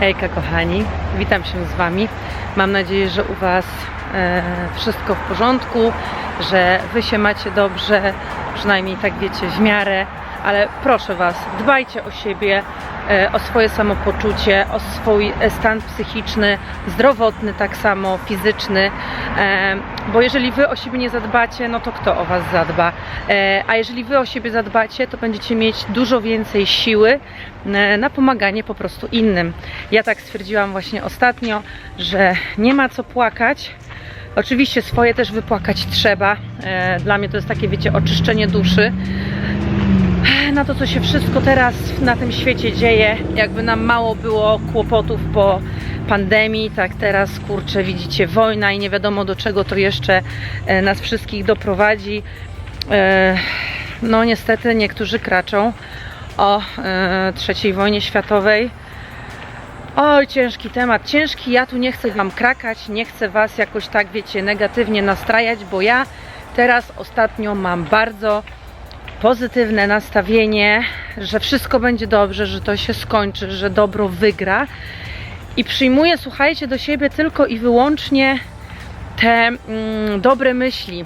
Hejka kochani, witam się z Wami. Mam nadzieję, że u Was e, wszystko w porządku, że Wy się macie dobrze, przynajmniej tak wiecie w miarę, ale proszę Was, dbajcie o siebie, o swoje samopoczucie, o swój e, stan psychiczny, zdrowotny tak samo, fizyczny, e, bo jeżeli Wy o siebie nie zadbacie, no to kto o Was zadba? E, a jeżeli Wy o siebie zadbacie, to będziecie mieć dużo więcej siły e, na pomaganie po prostu innym. Ja tak stwierdziłam właśnie ostatnio, że nie ma co płakać. Oczywiście swoje też wypłakać trzeba. E, Dla mnie to jest takie, wiecie, oczyszczenie duszy na to, co się wszystko teraz na tym świecie dzieje. Jakby nam mało było kłopotów po pandemii, tak teraz kurczę, widzicie, wojna i nie wiadomo do czego to jeszcze e, nas wszystkich doprowadzi. E, No niestety niektórzy kraczą o e, trzeciej wojnie światowej. Oj, ciężki temat, ciężki. Ja tu nie chcę Wam krakać, nie chcę Was jakoś tak, wiecie, negatywnie nastrajać, bo ja teraz ostatnio mam bardzo pozytywne nastawienie, że wszystko będzie dobrze, że to się skończy, że dobro wygra. I przyjmuję, słuchajcie, do siebie tylko i wyłącznie te mm, dobre myśli.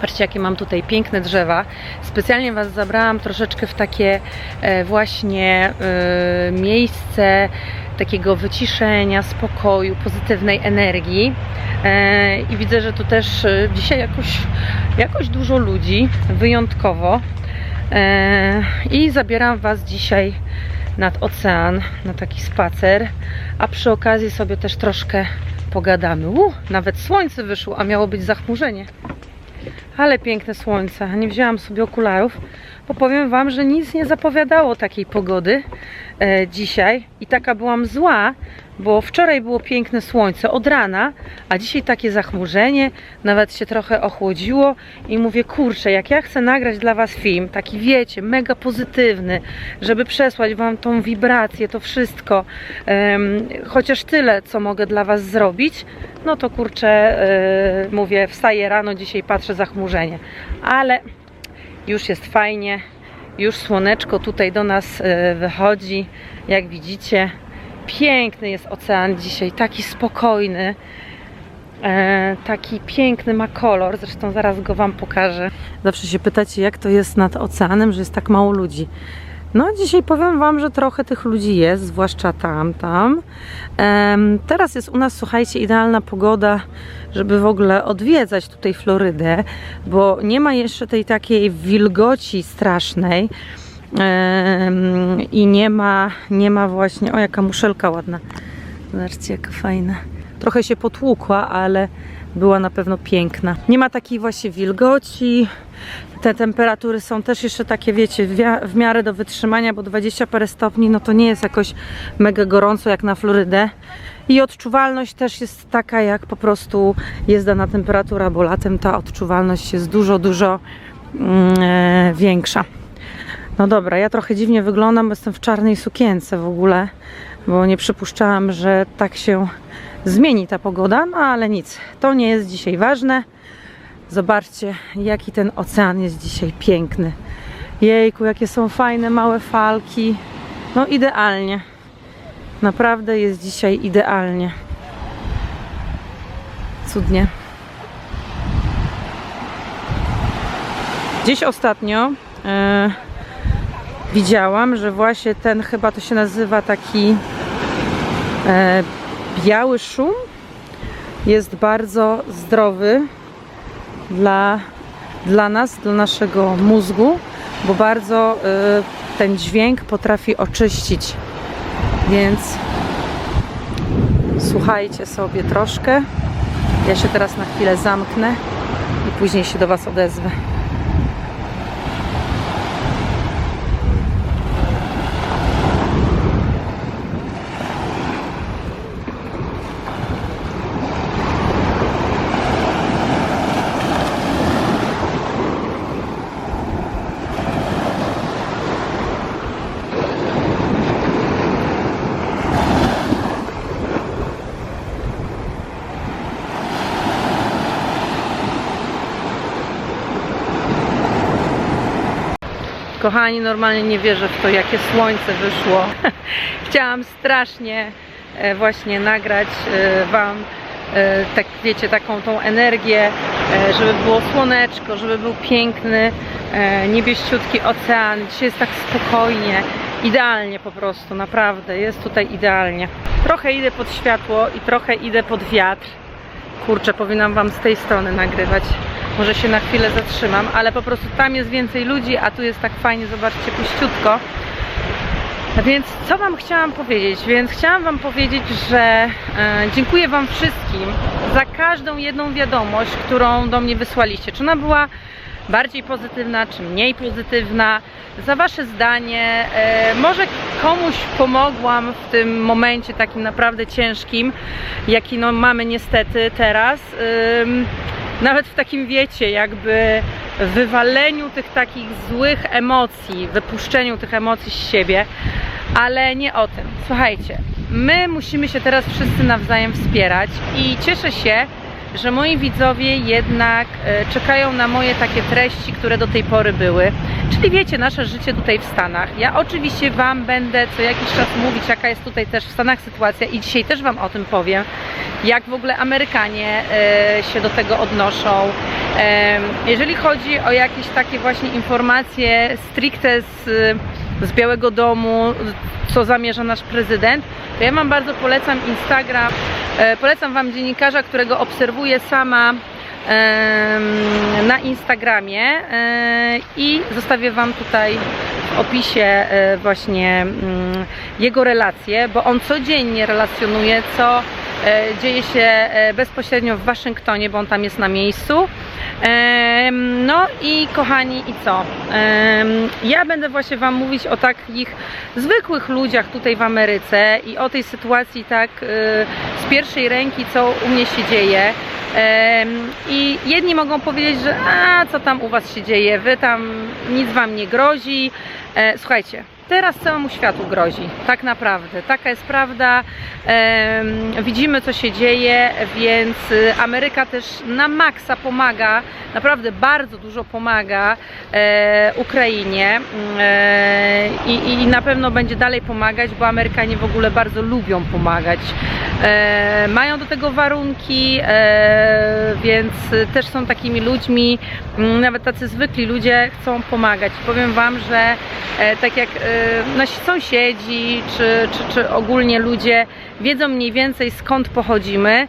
Patrzcie, jakie mam tutaj piękne drzewa. Specjalnie Was zabrałam troszeczkę w takie e, właśnie e, miejsce takiego wyciszenia, spokoju, pozytywnej energii. E, I widzę, że tu też e, dzisiaj jakoś, jakoś dużo ludzi, wyjątkowo. E, I zabieram Was dzisiaj nad ocean, na taki spacer, a przy okazji sobie też troszkę pogadamy. U, nawet słońce wyszło, a miało być zachmurzenie. Ale piękne słońce. Nie wzięłam sobie okularów, bo powiem Wam, że nic nie zapowiadało takiej pogody e, dzisiaj. I taka byłam zła, bo wczoraj było piękne słońce od rana, a dzisiaj takie zachmurzenie, nawet się trochę ochłodziło i mówię, kurczę, jak ja chcę nagrać dla Was film, taki wiecie, mega pozytywny, żeby przesłać Wam tą wibrację, to wszystko, chociaż tyle, co mogę dla Was zrobić, no to kurczę, e, mówię, wstaję rano, dzisiaj patrzę zachmurzenie, ale już jest fajnie, już słoneczko tutaj do nas e, wychodzi, jak widzicie. Piękny jest ocean dzisiaj, taki spokojny, e, taki piękny ma kolor, zresztą zaraz go Wam pokażę. Zawsze się pytacie, jak to jest nad oceanem, że jest tak mało ludzi. No, dzisiaj powiem Wam, że trochę tych ludzi jest, zwłaszcza tam, tam. Teraz jest u nas, słuchajcie, idealna pogoda, żeby w ogóle odwiedzać tutaj Florydę, bo nie ma jeszcze tej takiej wilgoci strasznej. I nie ma, nie ma właśnie, o jaka muszelka ładna. Zobaczcie, jaka fajna. Trochę się potłukła, ale była na pewno piękna. Nie ma takiej właśnie wilgoci. Te temperatury są też jeszcze takie, wiecie, w miarę do wytrzymania, bo 20 parę stopni, no to nie jest jakoś mega gorąco jak na Florydę. I odczuwalność też jest taka, jak po prostu jest dana temperatura, bo latem ta odczuwalność jest dużo, dużo e, większa. No dobra, ja trochę dziwnie wyglądam, bo jestem w czarnej sukience w ogóle, bo nie przypuszczałam, że tak się zmieni ta pogoda, no ale nic, to nie jest dzisiaj ważne. Zobaczcie, jaki ten ocean jest dzisiaj piękny. Jejku, jakie są fajne małe falki. No idealnie. Naprawdę jest dzisiaj idealnie. Cudnie. Gdzieś ostatnio e, widziałam, że właśnie ten chyba to się nazywa taki e, biały szum jest bardzo zdrowy dla, dla nas, dla naszego mózgu, bo bardzo y, ten dźwięk potrafi oczyścić. Więc słuchajcie sobie troszkę. Ja się teraz na chwilę zamknę i później się do Was odezwę. Kochani, normalnie nie wierzę w to, jakie słońce wyszło. Chciałam strasznie e, właśnie nagrać e, Wam e, tak wiecie, taką tą energię, żeby było słoneczko, żeby był piękny, niebieściutki ocean. Dzisiaj jest tak spokojnie, idealnie po prostu, naprawdę, jest tutaj idealnie. Trochę idę pod światło i trochę idę pod wiatr. Kurczę, powinnam Wam z tej strony nagrywać. Może się na chwilę zatrzymam, ale po prostu tam jest więcej ludzi, a tu jest tak fajnie, zobaczcie, puściutko. Więc co Wam chciałam powiedzieć? Więc chciałam Wam powiedzieć, że e, dziękuję Wam wszystkim za każdą jedną wiadomość, którą do mnie wysłaliście. Czy ona była bardziej pozytywna, czy mniej pozytywna, za Wasze zdanie. E, może komuś pomogłam w tym momencie takim naprawdę ciężkim, jaki no, mamy niestety teraz. Nawet w takim wiecie, jakby wywaleniu tych takich złych emocji, wypuszczeniu tych emocji z siebie, ale nie o tym. Słuchajcie, my musimy się teraz wszyscy nawzajem wspierać i cieszę się, że moi widzowie jednak e, czekają na moje takie treści, które do tej pory były. Czyli wiecie, nasze życie tutaj w Stanach. Ja oczywiście Wam będę co jakiś czas mówić, jaka jest tutaj też w Stanach sytuacja i dzisiaj też Wam o tym powiem, jak w ogóle Amerykanie e, się do tego odnoszą. Jeżeli chodzi o jakieś takie właśnie informacje stricte z, z Białego Domu, co zamierza nasz prezydent, ja Wam bardzo polecam Instagram. E, Polecam Wam dziennikarza, którego obserwuję sama na Instagramie e, i zostawię Wam tutaj w opisie e, właśnie mm, jego relacje, bo on codziennie relacjonuje, co dzieje się e, bezpośrednio w Waszyngtonie, bo on tam jest na miejscu. No i kochani, i co? Ja będę właśnie Wam mówić o takich zwykłych ludziach tutaj w Ameryce i o tej sytuacji tak y, z pierwszej ręki, co u mnie się dzieje. I jedni mogą powiedzieć, że a co tam u Was się dzieje, Wy tam nic Wam nie grozi. E, Słuchajcie, teraz całemu światu grozi, tak naprawdę. Taka jest prawda. Widzimy, co się dzieje, więc y, Ameryka też na maksa pomaga, naprawdę bardzo dużo pomaga e, Ukrainie mm, e, i, na pewno będzie dalej pomagać, bo Amerykanie w ogóle bardzo lubią pomagać. E, mają do tego warunki, więc też są takimi ludźmi, mm, nawet tacy zwykli ludzie chcą pomagać. Powiem Wam, że tak jak nasi sąsiedzi, czy, czy, czy ogólnie ludzie wiedzą mniej więcej skąd pochodzimy.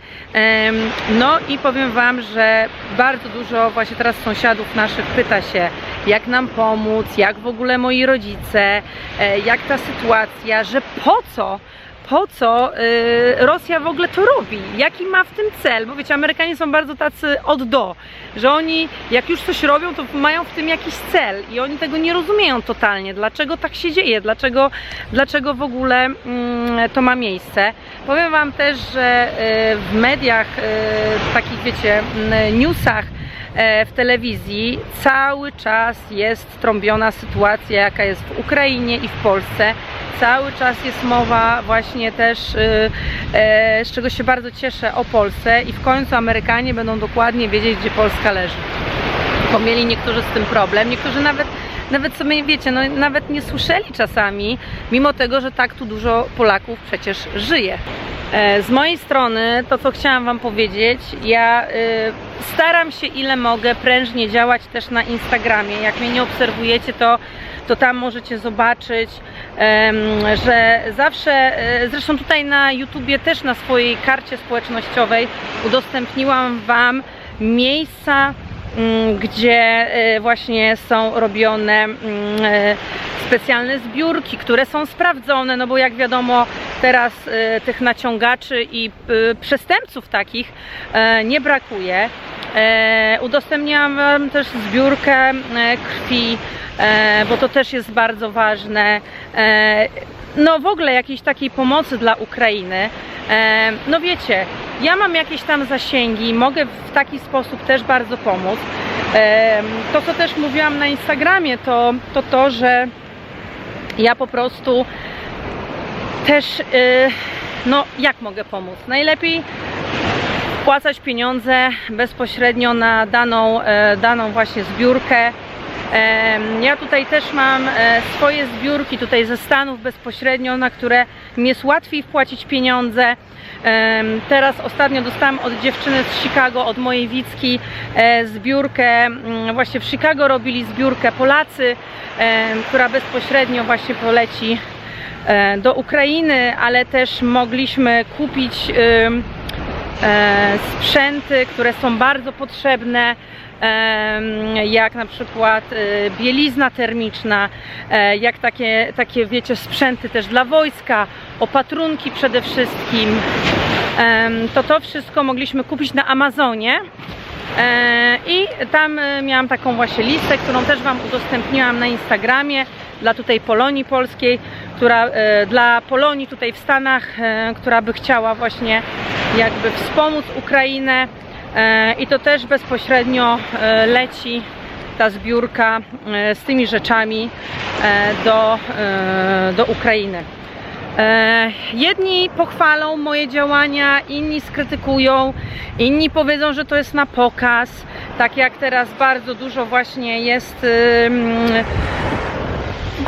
No i powiem Wam, że bardzo dużo właśnie teraz sąsiadów naszych pyta się, jak nam pomóc, jak w ogóle moi rodzice, e, jak ta sytuacja, że po co po co y, Rosja w ogóle to robi? Jaki ma w tym cel? Bo wiecie, Amerykanie są bardzo tacy od do, że oni jak już coś robią, to mają w tym jakiś cel i oni tego nie rozumieją totalnie. Dlaczego tak się dzieje? Dlaczego, dlaczego w ogóle mm, to ma miejsce? Powiem Wam też, że y, w mediach, y, takich wiecie, mm, newsach, e, w telewizji cały czas jest trąbiona sytuacja, jaka jest w Ukrainie i w Polsce. Cały czas jest mowa właśnie też, y, e, z czego się bardzo cieszę, o Polsce i w końcu Amerykanie będą dokładnie wiedzieć, gdzie Polska leży. Bo mieli niektórzy z tym problem, niektórzy nawet nawet sobie wiecie, no nawet nie słyszeli czasami, mimo tego, że tak tu dużo Polaków przecież żyje. E, Z mojej strony to, co chciałam Wam powiedzieć, ja y, staram się ile mogę prężnie działać też na Instagramie. Jak mnie nie obserwujecie, to, to tam możecie zobaczyć, że zawsze, e, zresztą tutaj na YouTubie też na swojej karcie społecznościowej udostępniłam Wam miejsca, mm, gdzie e, właśnie są robione mm, e, specjalne zbiórki, które są sprawdzone, no bo jak wiadomo teraz tych naciągaczy i przestępców takich nie brakuje. Udostępniłam Wam też zbiórkę krwi, bo to też jest bardzo ważne. E, No w ogóle jakiejś takiej pomocy dla Ukrainy. E, No wiecie, ja mam jakieś tam zasięgi, mogę w taki sposób też bardzo pomóc. E, To co też mówiłam na Instagramie to to, to że ja po prostu też, no jak mogę pomóc? Najlepiej wpłacać pieniądze bezpośrednio na daną, e, daną właśnie zbiórkę. Ja tutaj też mam e, swoje zbiórki tutaj ze Stanów bezpośrednio, na które mi jest łatwiej wpłacić pieniądze. Teraz ostatnio dostałam od dziewczyny z Chicago, od mojej Wicki e, zbiórkę, mm, właśnie w Chicago robili zbiórkę Polacy, która bezpośrednio właśnie poleci e, do Ukrainy, ale też mogliśmy kupić sprzęty, które są bardzo potrzebne, jak na przykład e, bielizna termiczna, e, jak takie, takie wiecie, sprzęty też dla wojska, opatrunki przede wszystkim. To to wszystko mogliśmy kupić na Amazonie. E, I tam e, miałam taką właśnie listę, którą też Wam udostępniłam na Instagramie dla tutaj Polonii Polskiej, która dla Polonii tutaj w Stanach, która by chciała właśnie jakby wspomóc Ukrainę i to też bezpośrednio e, leci ta zbiórka e, z tymi rzeczami e, do, e, do Ukrainy. E, Jedni pochwalą moje działania, inni skrytykują, inni powiedzą, że to jest na pokaz. Tak jak teraz bardzo dużo właśnie jest.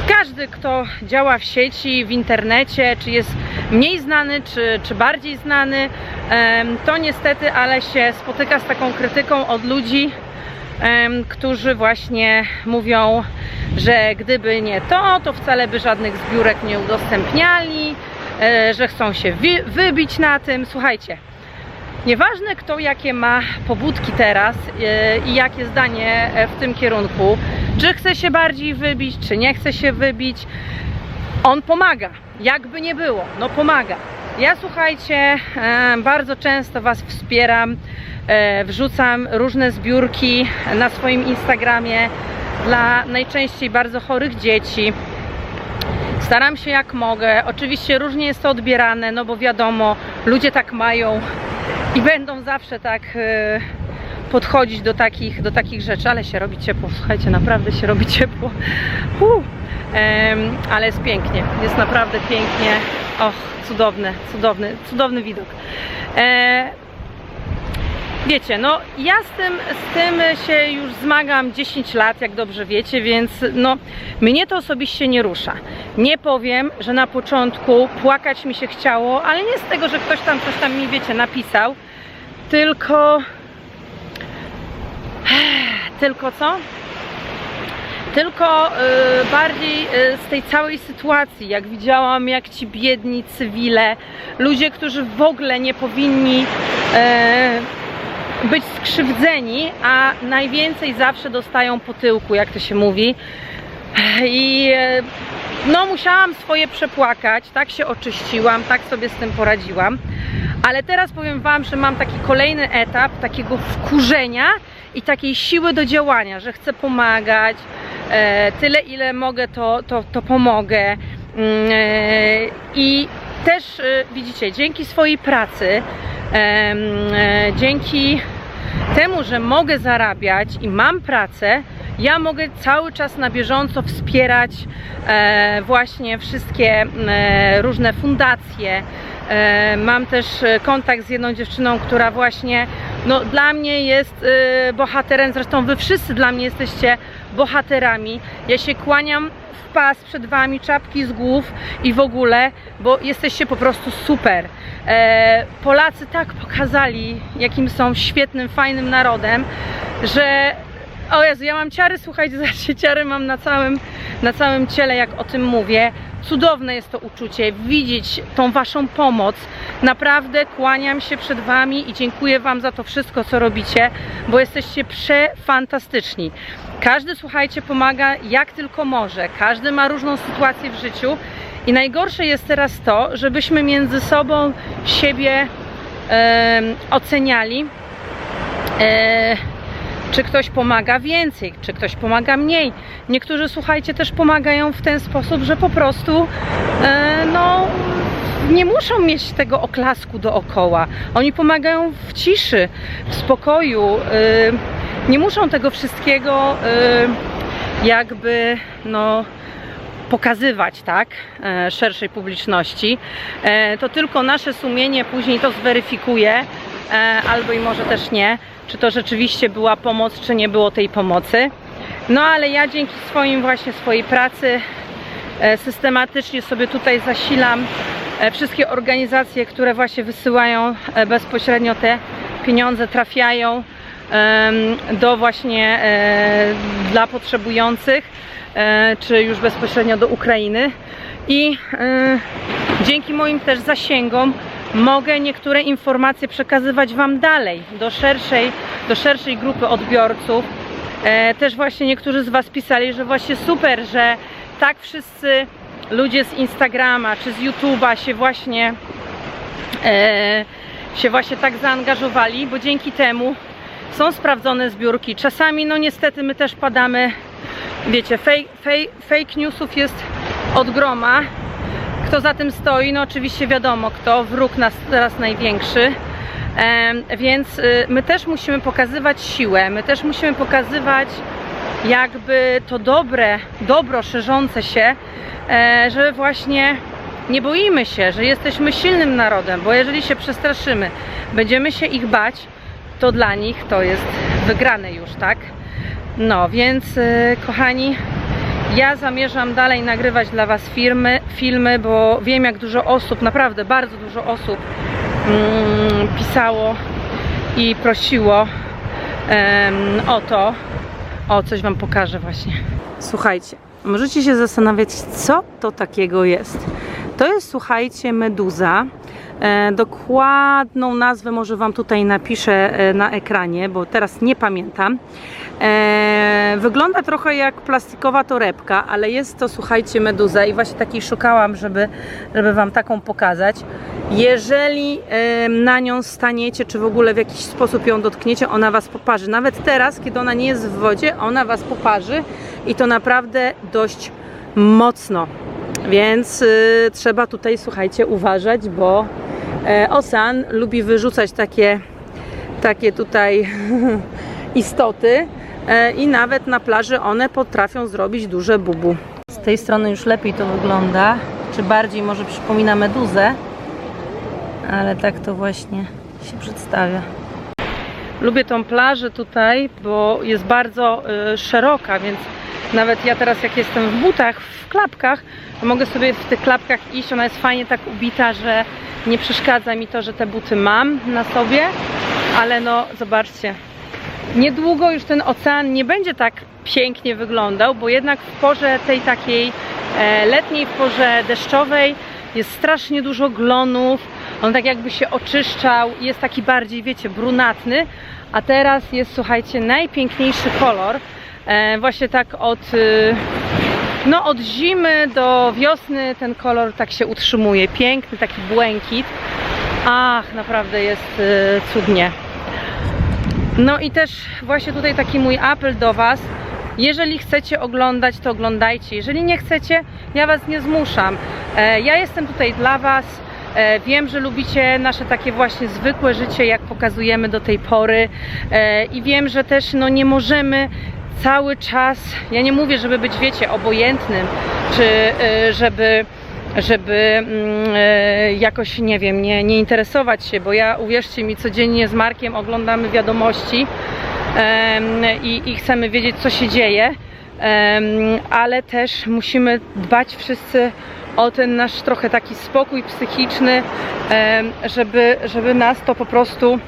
Każdy, kto działa w sieci, w internecie, czy jest mniej znany, czy, czy bardziej znany, to niestety, ale się spotyka z taką krytyką od ludzi, którzy właśnie mówią, że gdyby nie to, to wcale by żadnych zbiórek nie udostępniali, e, że chcą się wybić na tym. Słuchajcie, nieważne kto jakie ma pobudki teraz e, i jakie zdanie e, w tym kierunku, czy chce się bardziej wybić, czy nie chce się wybić, on pomaga, jakby nie było, no pomaga. Ja słuchajcie, e, bardzo często Was wspieram, e, wrzucam różne zbiórki na swoim Instagramie dla najczęściej bardzo chorych dzieci. Staram się jak mogę. Oczywiście różnie jest to odbierane, no bo wiadomo, ludzie tak mają i będą zawsze tak e, podchodzić do takich, do takich rzeczy, ale się robi ciepło. Słuchajcie, naprawdę się robi ciepło. Uh. Ale jest pięknie, jest naprawdę pięknie. Och, cudowne, cudowny, cudowny widok. E, Wiecie, no ja z tym, z tym się już zmagam 10 lat, jak dobrze wiecie, więc no mnie to osobiście nie rusza. Nie powiem, że na początku płakać mi się chciało, ale nie z tego, że ktoś tam coś tam mi, wiecie, napisał, tylko... Tylko co? Tylko y, bardziej y, z tej całej sytuacji, jak widziałam, jak ci biedni cywile, ludzie, którzy w ogóle nie powinni e, być skrzywdzeni, a najwięcej zawsze dostają po tyłku, jak to się mówi. I e, no, musiałam swoje przepłakać, tak się oczyściłam, tak sobie z tym poradziłam. Ale teraz powiem Wam, że mam taki kolejny etap takiego wkurzenia i takiej siły do działania, że chcę pomagać. E, tyle, ile mogę, to, to, to pomogę. Mm, e, I też e, widzicie, dzięki swojej pracy, e, dzięki temu, że mogę zarabiać i mam pracę, ja mogę cały czas na bieżąco wspierać e, właśnie wszystkie e, różne fundacje. E, mam też kontakt z jedną dziewczyną, która właśnie no, dla mnie jest e, bohaterem, zresztą wy wszyscy dla mnie jesteście bohaterami. Ja się kłaniam w pas przed wami, czapki z głów i w ogóle, bo jesteście po prostu super. E, Polacy tak pokazali, jakim są świetnym, fajnym narodem, że o Jezu, ja mam ciary, słuchajcie, zobaczcie, ciary mam na całym, na całym ciele, jak o tym mówię. Cudowne jest to uczucie, widzieć tą Waszą pomoc. Naprawdę kłaniam się przed Wami i dziękuję Wam za to wszystko, co robicie, bo jesteście przefantastyczni. Każdy, słuchajcie, pomaga jak tylko może. Każdy ma różną sytuację w życiu. I najgorsze jest teraz to, żebyśmy między sobą siebie oceniali. E, czy ktoś pomaga więcej, czy ktoś pomaga mniej. Niektórzy, słuchajcie, też pomagają w ten sposób, że po prostu e, no, nie muszą mieć tego oklasku dookoła. Oni pomagają w ciszy, w spokoju. e, nie muszą tego wszystkiego e, jakby no pokazywać, tak, e, szerszej publiczności, e, to tylko nasze sumienie później to zweryfikuje, albo i może też nie, czy to rzeczywiście była pomoc, czy nie było tej pomocy. No ale ja dzięki swoim właśnie swojej pracy e, systematycznie sobie tutaj zasilam e, wszystkie organizacje, które właśnie wysyłają e, bezpośrednio te pieniądze, trafiają do właśnie e, dla potrzebujących, e, czy już bezpośrednio do Ukrainy. I e, dzięki moim też zasięgom mogę niektóre informacje przekazywać Wam dalej, do szerszej, do szerszej grupy odbiorców. E, też właśnie niektórzy z Was pisali, że właśnie super, że tak wszyscy ludzie z Instagrama czy z YouTube'a się właśnie e, się właśnie tak zaangażowali, bo dzięki temu są sprawdzone zbiórki. Czasami, no niestety, my też padamy, wiecie, fake, fake, fake newsów jest od groma. Kto za tym stoi? No oczywiście wiadomo kto, wróg nas teraz największy. Więc y, my też musimy pokazywać siłę, my też musimy pokazywać jakby to dobre, dobro szerzące się, e, że właśnie nie boimy się, że jesteśmy silnym narodem, bo jeżeli się przestraszymy, będziemy się ich bać, to dla nich to jest wygrane już, tak? No, więc y, kochani, ja zamierzam dalej nagrywać dla Was firmy, filmy, bo wiem jak dużo osób, naprawdę bardzo dużo osób mm, pisało i prosiło o to. O, coś Wam pokażę właśnie. Słuchajcie, możecie się zastanawiać, co to takiego jest. To jest, słuchajcie, meduza. E, dokładną nazwę może Wam tutaj napiszę e, na ekranie, bo teraz nie pamiętam. E, wygląda trochę jak plastikowa torebka, ale jest to, słuchajcie, meduza i właśnie takiej szukałam, żeby, żeby Wam taką pokazać. Jeżeli na nią staniecie, czy w ogóle w jakiś sposób ją dotkniecie, ona Was poparzy. Nawet teraz, kiedy ona nie jest w wodzie, ona Was poparzy i to naprawdę dość mocno. Więc y, trzeba tutaj, słuchajcie, uważać, bo e, ocean lubi wyrzucać takie, takie tutaj istoty e, i nawet na plaży one potrafią zrobić duże bubu. Z tej strony już lepiej to wygląda, czy bardziej może przypomina meduzę, ale tak to właśnie się przedstawia. Lubię tą plażę tutaj, bo jest bardzo y, szeroka, więc nawet ja teraz jak jestem w butach, w klapkach, to mogę sobie w tych klapkach iść. Ona jest fajnie tak ubita, że nie przeszkadza mi to, że te buty mam na sobie, ale no zobaczcie, niedługo już ten ocean nie będzie tak pięknie wyglądał, bo jednak w porze tej takiej e, letniej, w porze deszczowej jest strasznie dużo glonów, on tak jakby się oczyszczał, jest taki bardziej, wiecie, brunatny, a teraz jest, słuchajcie, najpiękniejszy kolor, właśnie tak od, y, no od zimy do wiosny ten kolor tak się utrzymuje, piękny, taki błękit, ach, naprawdę jest y, cudnie. No i też właśnie tutaj taki mój apel do Was. Jeżeli chcecie oglądać, to oglądajcie. Jeżeli nie chcecie, ja Was nie zmuszam. E, Ja jestem tutaj dla Was. E, Wiem, że lubicie nasze takie właśnie zwykłe życie, jak pokazujemy do tej pory. E, I wiem, że też no, nie możemy cały czas, ja nie mówię, żeby być, wiecie, obojętnym, czy e, żeby żeby mm, e, jakoś, nie wiem, nie, nie interesować się, bo ja, uwierzcie mi, codziennie z Markiem oglądamy wiadomości i, i chcemy wiedzieć, co się dzieje, ale też musimy dbać wszyscy o ten nasz trochę taki spokój psychiczny, żeby, żeby nas to po prostu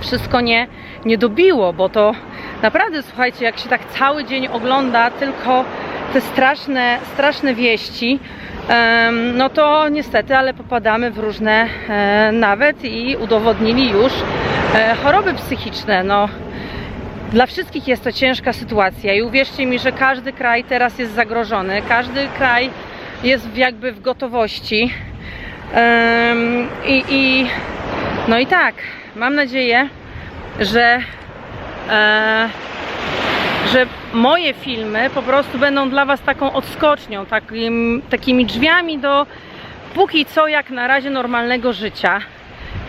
wszystko nie, nie dobiło, bo to naprawdę, słuchajcie, jak się tak cały dzień ogląda tylko te straszne, straszne wieści, no to niestety, ale popadamy w różne e, nawet i udowodnili już e, choroby psychiczne. No, dla wszystkich jest to ciężka sytuacja i uwierzcie mi, że każdy kraj teraz jest zagrożony, każdy kraj jest jakby w gotowości. I, I no i tak, mam nadzieję, że że moje filmy po prostu będą dla Was taką odskocznią, takim, takimi drzwiami do póki co jak na razie normalnego życia.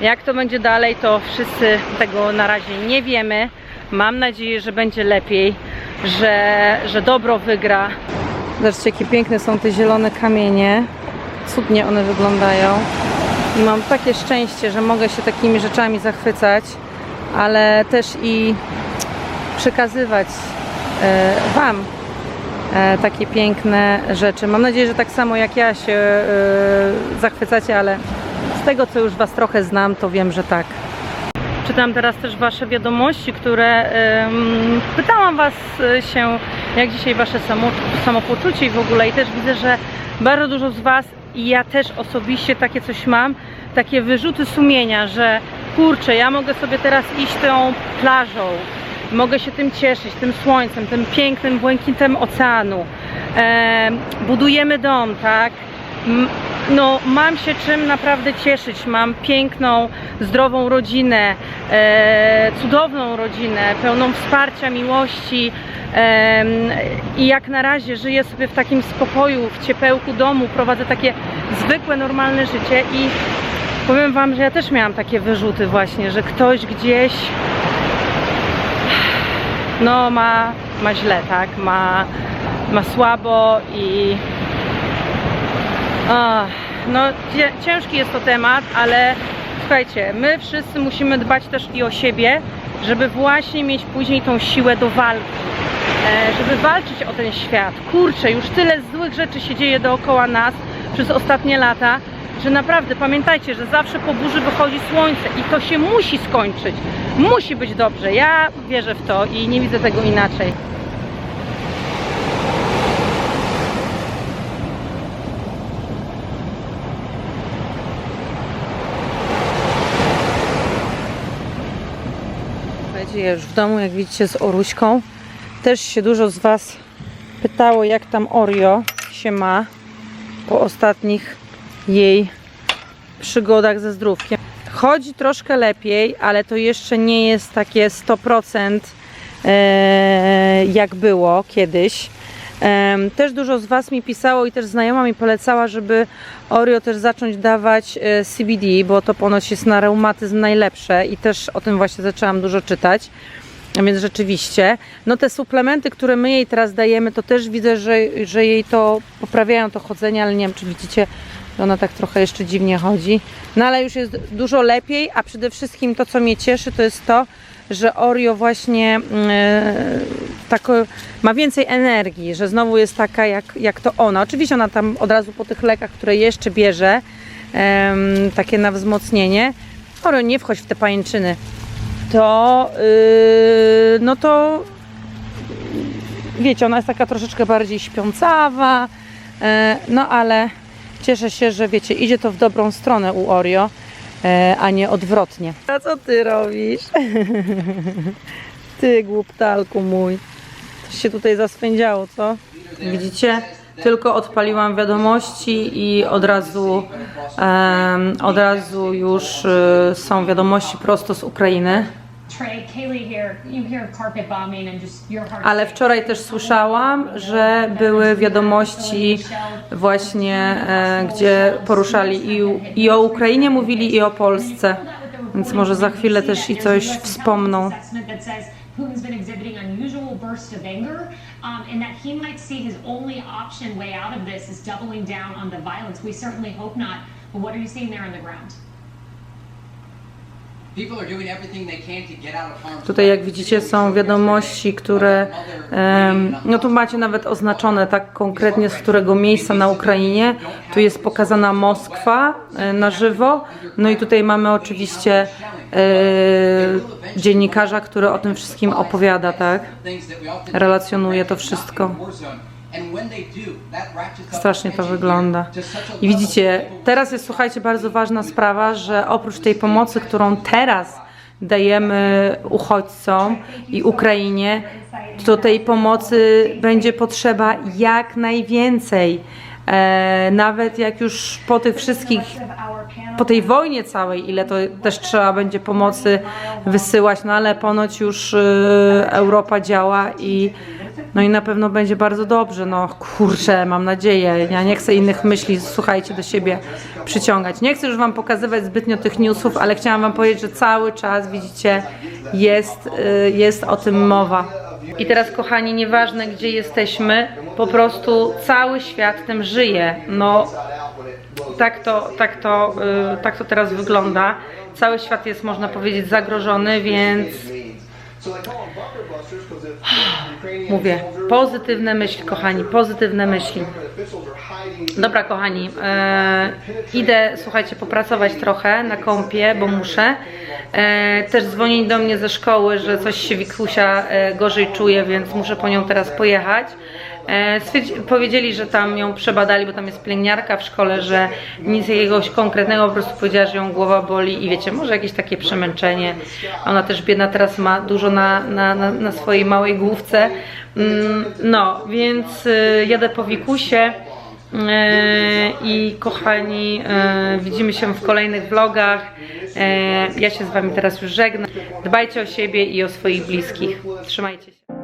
Jak to będzie dalej, to wszyscy tego na razie nie wiemy. Mam nadzieję, że będzie lepiej, że, że dobro wygra. Zobaczcie, jakie piękne są te zielone kamienie. Cudnie one wyglądają. I mam takie szczęście, że mogę się takimi rzeczami zachwycać, ale też i przekazywać e, Wam e, takie piękne rzeczy. Mam nadzieję, że tak samo jak ja się e, zachwycacie, ale z tego co już Was trochę znam, to wiem, że tak. Czytam teraz też Wasze wiadomości, które pytałam Was się, jak dzisiaj Wasze samo, samopoczucie i w ogóle. I też widzę, że bardzo dużo z Was i ja też osobiście takie coś mam, takie wyrzuty sumienia, że kurczę, ja mogę sobie teraz iść tą plażą, mogę się tym cieszyć, tym słońcem, tym pięknym błękitem oceanu. E, budujemy dom, tak? No, mam się czym naprawdę cieszyć. Mam piękną, zdrową rodzinę, e, cudowną rodzinę, pełną wsparcia, miłości. Em, I jak na razie żyję sobie w takim spokoju, w ciepełku domu, prowadzę takie zwykłe, normalne życie i powiem Wam, że ja też miałam takie wyrzuty właśnie, że ktoś gdzieś no ma, ma źle, tak? Ma, ma słabo i Ach, no ciężki jest to temat, ale słuchajcie, my wszyscy musimy dbać też i o siebie, żeby właśnie mieć później tą siłę do walki, e, żeby walczyć o ten świat. Kurczę, już tyle złych rzeczy się dzieje dookoła nas przez ostatnie lata, że naprawdę pamiętajcie, że zawsze po burzy wychodzi słońce i to się musi skończyć. Musi być dobrze. Ja wierzę w to i nie widzę tego inaczej. Ja już w domu, jak widzicie, z Oruśką. Też się dużo z Was pytało, jak tam Oreo się ma po ostatnich jej przygodach ze zdrówkiem. Chodzi troszkę lepiej, ale to jeszcze nie jest takie 100% e, jak było kiedyś. Też dużo z Was mi pisało i też znajoma mi polecała, żeby Oreo też zacząć dawać e, CBD, bo to ponoć jest na reumatyzm najlepsze i też o tym właśnie zaczęłam dużo czytać. Więc rzeczywiście, no te suplementy, które my jej teraz dajemy, to też widzę, że, że jej to poprawiają to chodzenie, ale nie wiem, czy widzicie, ona tak trochę jeszcze dziwnie chodzi. No ale już jest dużo lepiej, a przede wszystkim to, co mnie cieszy, to jest to, że Oreo właśnie e, tako, ma więcej energii, że znowu jest taka jak, jak to ona. Oczywiście ona tam od razu po tych lekach, które jeszcze bierze, em, takie na wzmocnienie. Oreo, nie wchodź w te pajęczyny to yy, no to wiecie, ona jest taka troszeczkę bardziej śpiącawa, yy, no ale cieszę się, że wiecie, idzie to w dobrą stronę u Oreo, yy, a nie odwrotnie. A co ty robisz? Ty głuptalku mój. Coś się tutaj zaswędziało, co? Widzicie? Tylko odpaliłam wiadomości i od razu, em, od razu już y, są wiadomości prosto z Ukrainy. Ale wczoraj też słyszałam, że były wiadomości właśnie, e, gdzie poruszali i, i o Ukrainie mówili i o Polsce. Więc może za chwilę też i coś wspomną. Putin's been exhibiting unusual bursts of anger, um, and that he might see his only option way out of this is doubling down on the violence. We certainly hope not. But what are you seeing there on the ground? Tutaj jak widzicie są wiadomości, które no tu macie nawet oznaczone tak konkretnie z którego miejsca na Ukrainie. Tu jest pokazana Moskwa e, na żywo. No i tutaj mamy oczywiście e, dziennikarza, który o tym wszystkim opowiada, tak? Relacjonuje to wszystko. Strasznie to wygląda. I widzicie, teraz jest, słuchajcie, bardzo ważna sprawa, że oprócz tej pomocy, którą teraz dajemy uchodźcom i Ukrainie, to tej pomocy będzie potrzeba jak najwięcej. E, nawet jak już po tych wszystkich, po tej wojnie całej, ile to też trzeba będzie pomocy wysyłać, no ale ponoć już e, Europa działa i no i na pewno będzie bardzo dobrze. No kurczę, mam nadzieję. Ja nie chcę innych myśli, słuchajcie, do siebie przyciągać. Nie chcę już Wam pokazywać zbytnio tych newsów, ale chciałam Wam powiedzieć, że cały czas, widzicie, jest, y, jest o tym mowa. I teraz, kochani, nieważne gdzie jesteśmy, po prostu cały świat tym żyje. No, tak to, tak to, y, tak to teraz wygląda. Cały świat jest, można powiedzieć, zagrożony, więc Mówię, pozytywne myśli, kochani, pozytywne myśli. Dobra, kochani, e, idę, słuchajcie, popracować trochę na kąpie, bo muszę. E, też dzwonili do mnie ze szkoły, że coś się Wikusia e, gorzej czuje, więc muszę po nią teraz pojechać. E, powiedzieli, że tam ją przebadali, bo tam jest pielęgniarka w szkole, że nic jakiegoś konkretnego, po prostu powiedziała, że ją głowa boli i wiecie, może jakieś takie przemęczenie. Ona też biedna teraz ma dużo na, na, na, na swojej małej główce. Mm, No, więc y, jadę po Wikusie. E, I kochani, e, widzimy się w kolejnych vlogach. E, Ja się z Wami teraz już żegnam. Dbajcie o siebie i o swoich bliskich. Trzymajcie się.